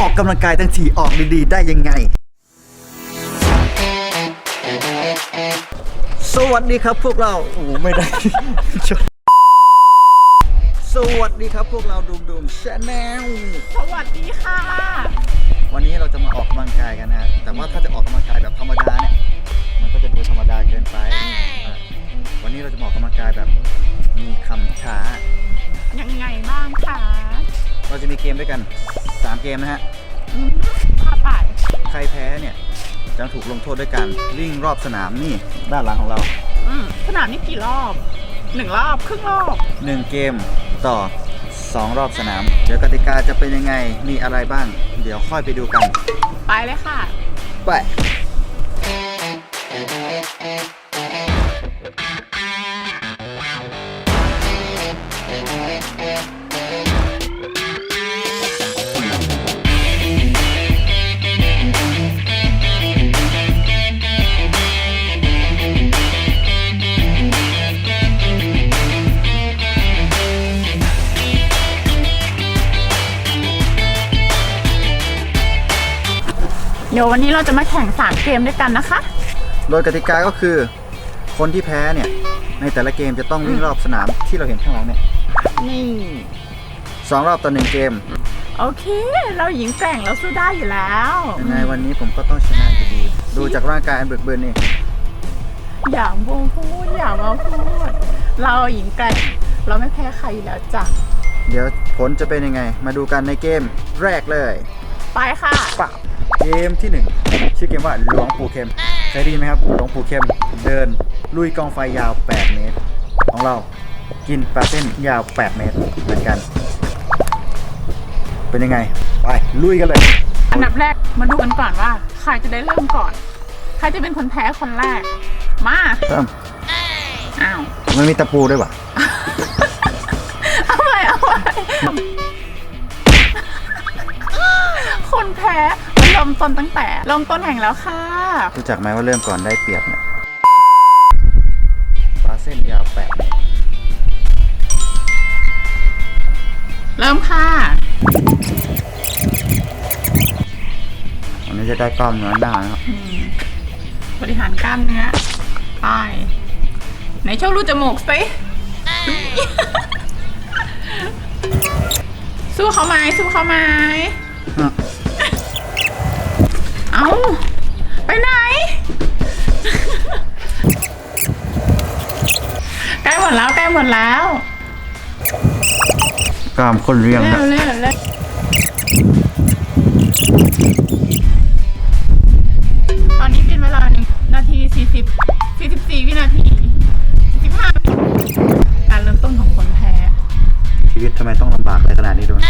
ออกกำลังกายทั้งทีออกดีๆ ได้ยังไง สวัสดีครับพวกเรา โอ้โหไม่ได้ สวัสดีครับพวกเราดุมดุมชาแนลสวัสดีค่ะ วันนี้เราจะมาออกกำลังกายกันนะฮะแต่ว่าถ้าจะออกกำลังกายแบบธรรมดาเนี่ย มันก็จะดูธรรมดาเกินไปอะวันนี้เราจะมาออกกำลังกายแบบมีคำช้า ยังไงบ้างคะ เราจะมีเกมด้วยกัน 3เกมนะฮะอืมพาไปใครแพ้เนี่ยจะถูกลงโทษด้วยการวิ่งรอบสนามนี่ด้านหลังของเราอืมสนามนี้กี่รอบหนึ่งรอบครึ่งรอบ1เกมต่อ2รอบสนาม เดี๋ยวกติกาจะเป็นยังไงมีอะไรบ้าง เดี๋ยวค่อยไปดูกัน ไปเลยค่ะ ไป เดี๋ยววันนี้เราจะมาแข่งสามเกมด้วยกันนะคะ โดยกติกาก็คือ คนที่แพ้เนี่ย ในแต่ละเกมจะต้องวิ่งรอบสนามที่เราเห็นข้างหลังเนี่ยนี่ สองรอบต่อหนึ่งเกมโอเค เราหญิงแกร่งเราสู้ได้อยู่แล้วยังไงวันนี้ผมก็ต้องชนะอยู่ดี ดูจากร่างกายอันเบิกเบินนี่อย่าโมพูดอย่ามาพูด เราหญิงแกร่งเราไม่แพ้ใครอยู่แล้วจ้ะเดี๋ยวผลจะเป็นยังไง มาดูกันในเกมแรกเลย ไปค่ะปับเก มที่หนึ่งชื่อเกมว่าหลวงปู่เข็มเคยได้ยินไหมครับหลวงปู่เข็มเดิน ลุยกองไฟยาว 8 เมตร ของเรากินปลาเส้นยาว 8 เมตรเหมือนกัน เป็นยังไง ไปลุยกันเลย อันดับแรกมาดูกันก่อนว่า ใครจะได้เริ่มก่อน ใครจะเป็นคนแพ้คนแรก มาเริ่มอ้าวมันมีตะปูด้วยวะเอาใหม่เอาใหม่คนแพ้มันเริ่มต้นตั้งแต่เริ่มต้นแห่งแล้วค่ะ รู้จักไหมว่าเริ่มก่อนได้เปรียบเนี่ยปลาเส้นยาว8เมตรเริ่มค่ะวันนี้จะได้กล้ามเนื้อหน้านะครับอืมบริหารกล้ามเนื้อไปไหนโชว์รูจมูกสิสู้เขาไหมสู้เขาไหมอะเอาไปไหน ใกล้หมดแล้วใกล้หมดแล้วกล้ามคนเรียงเร็นะวเร็วเร็วตอนนี้เป็นเวลาหนึ่งนาทีสี่สิบสี่สิบสี่วินาทีสิบห้าการเริ่มต้นของคนแพ้ ชีวิตทำไมต้องลำบากเลยขนาดนี้ด้วย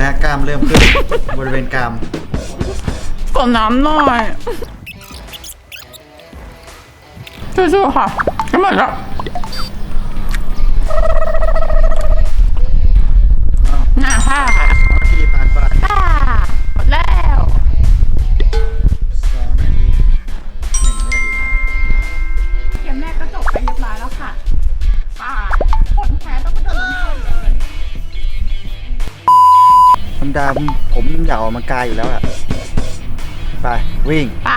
นะฮะกล้ามเริ่มขึ้น บริเวณกราม กดน้ำหน่อยสู้ๆค่ะก็เหมือนกับากอยอยู่แล้วอะไปวิ่ง ไป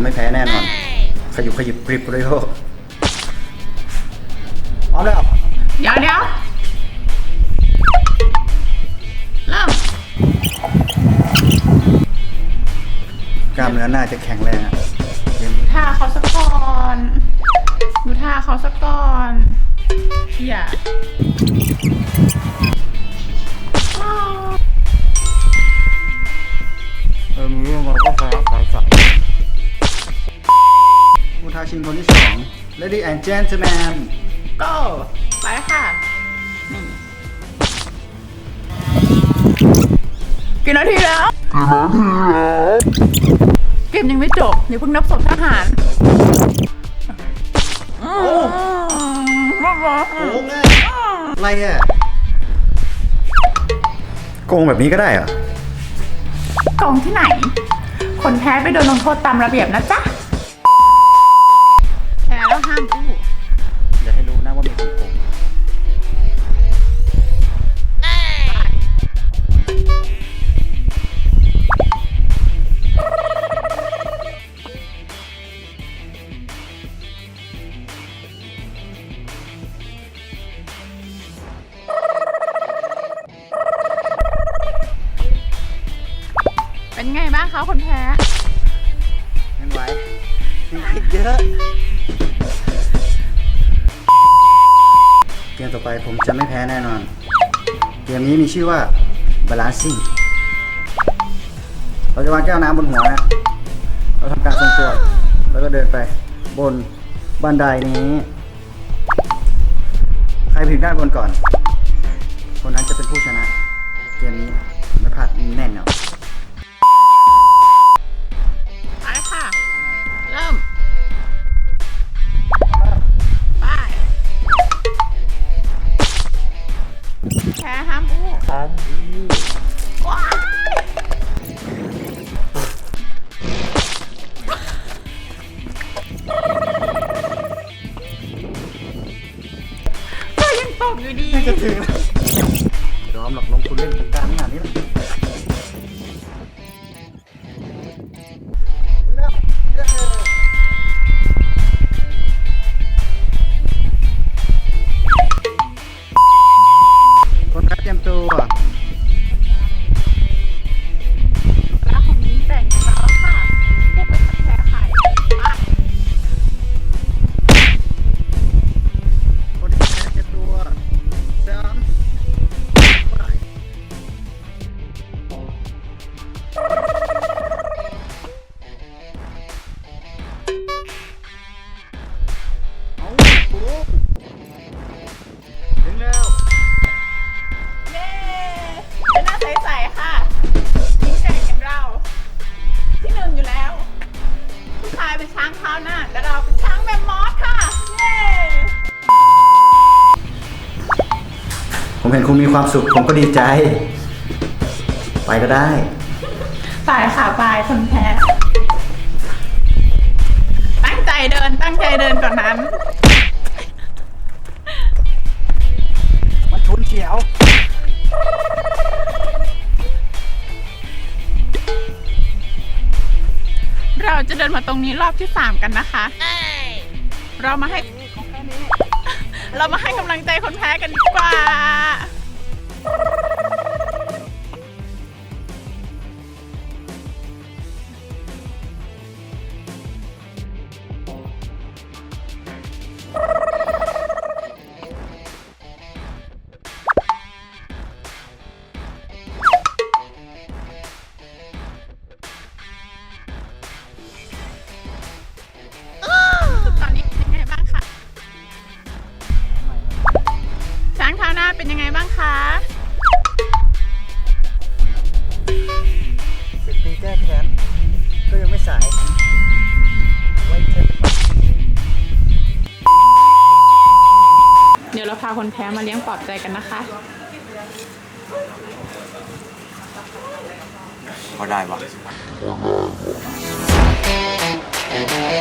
ผมไม่แพ้แน่นอน ขยุบขยิบกริบโอริโอพร้อมแล้วเดี๋ยวเดี๋ยวเริ่มกล้ามเนื้อหน้าจะแข็งแรงอะเกมนี้ท่าเขาสักก่อน ดูท่าเขาสักก่อนอย่ Lady and Gentleman ก็ไปค่ะนี่กี่นาทีแล้ว เกมยังไม่จบอย่าเพิ่งนับศพทหารโอ้โกงเลยอะไรอะโกงแบบนี้ก็ได้เหรอ กองที่ไหน คนแพ้ไปโดนลงโทษตามระเบียบนะจ๊ะ ผมจะไม่แพ้แน่นอน เกมนี้มีชื่อว่า Balancing เราจะวางแก้วน้ำบนหัวนะ เราทำการทรงตัว แล้วก็เดินไปบนบันไดนี้ ใครถึงด้านบนก่อน คนนั้นจะเป็นผู้ชนะ เกมนี้ไม่พลาดแน่นอน ถึงแล้ ผมเห็นคุณมีความสุข ผมก็ดีใจ ไปก็ได้ไปค่ะไปคนแพ้ ตั้งใจเดินตั้งใจเดินก่อนนั้น มันชุนเฉียว เราจะเดินมาตรงนี้รอบที่สามกันนะคะ เรามาให้ เรามาให้กำลังใจคนแพ้กันดีกว่า สายไว้เถอะเดี๋ยวเราพาคนแพ้มาเลี้ยงปลอบใจกันนะคะก็ได้วะ